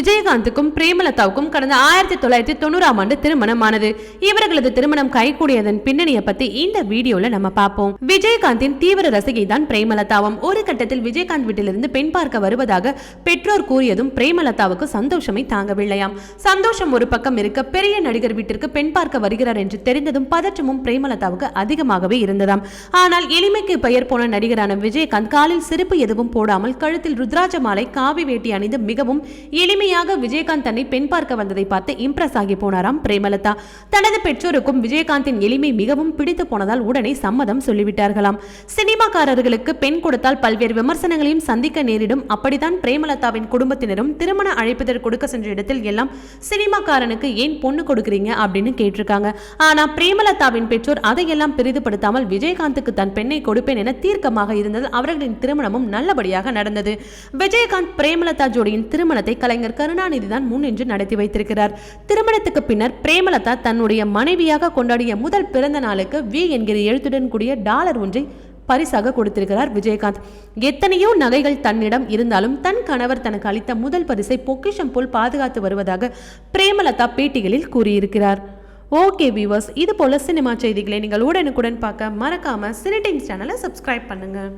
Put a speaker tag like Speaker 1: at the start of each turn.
Speaker 1: விஜயகாந்துக்கும் பிரேமலதாவுக்கும் கடந்த ஆயிரத்தி தொள்ளாயிரத்தி தொண்ணூறாம் ஆண்டு திருமணமானது. இவர்களது திருமணம் கைகூடியதன் பின்னணியை பத்தி இந்த வீடியோல நம்ம பார்ப்போம் விஜயகாந்தின் தீவிர ரசிகை தான் பிரேமலதாவும். ஒரு கட்டத்தில் விஜயகாந்த் வீட்டிலிருந்து பெண் பார்க்க வருவதாக பெற்றோர் கூறியதும் பிரேமலதாவுக்கு சந்தோஷமே தாங்கவில்லையாம். சந்தோஷம் ஒரு பக்கம் இருக்க பெரிய நடிகர் வீட்டிற்கு பெண் பார்க்க வருகிறார் என்று தெரிந்ததும் பதற்றமும் பிரேமலதாவுக்கு அதிகமாகவே இருந்ததாம். ஆனால் எளிமைக்கு பெயர் போன நடிகரான விஜயகாந்த் காலில் சிறப்பு எதுவும் போடாமல் கழுத்தில் ருத்ராஜ மாலை காவி வேட்டி அணிந்து மிகவும் எளிமையாக விஜயகாந்த் தன்னை பெண் பார்க்க வந்ததை பார்த்து இம்ப்ரெஸ் ஆகி போனாராம் பிரேமலதா. தனது பெற்றோருக்கும் விஜயகாந்தின் எளிமை மிகவும் பிடித்து போனதால் உடனே சம்மதம் சொல்லிவிட்டார்களாம். சினிமாக்காரர்களுக்கு பெண் கொடுத்தால் பல்வேறு விமர்சனங்களையும் சந்திக்க நேரிடும். அப்படித்தான் பிரேமலதாவின் குடும்பத்தினரும் திருமண அழைப்பிதழ் கொடுக்க சென்ற இடத்தில் எல்லாம் சினிமாக்காரனுக்கு ஏன் பொண்ணு கொடுக்குறீங்க? அப்படின்னு கேட்டிருக்காங்க. ஆனா பிரேமலதாவின் பெற்றோர் அதையெல்லாம் பெரிதுபடுத்தாமல் விஜயகாந்துக்கு தன் பெண்ணை கொடுப்பேன் என தீர்க்கமாக இருந்தது அவர்களின் திருமணமும் நல்லபடியாக நடந்தது. விஜயகாந்த் பிரேமலதா ஜோடியின் திருமணத்தை கலைஞர் கருணாநிதி தான் முன்னின்று நடத்தி வைத்திருக்கிறார். திருமணத்துக்கு பின்னர் பிரேமலதா தன்னுடைய மனைவியாக கொண்டாடிய முதல் பிறந்த நாளுக்கு வி என்கிற எழுத்துடன் கூடிய டாலர் ஒன்றை பரிசாக கொடுத்திருக்கிறார் விஜயகாந்த். எத்தனையோ நகைகள் தன்னிடம் இருந்தாலும் தன் கணவர் தனக்கு அளித்த முதல் பரிசை பொக்கிஷம் போல் பாதுகாத்து வருவதாக பிரேமலதா பேட்டிகளில் கூறியிருக்கிறார். ஓகே வியூவர்ஸ் இது போல சினிமா செய்திகளை நீங்கள் உடனுக்குடன் பார்க்க மறக்காம சினிடைம்ஸ் சேனலை சப்ஸ்கிரைப் பண்ணுங்க.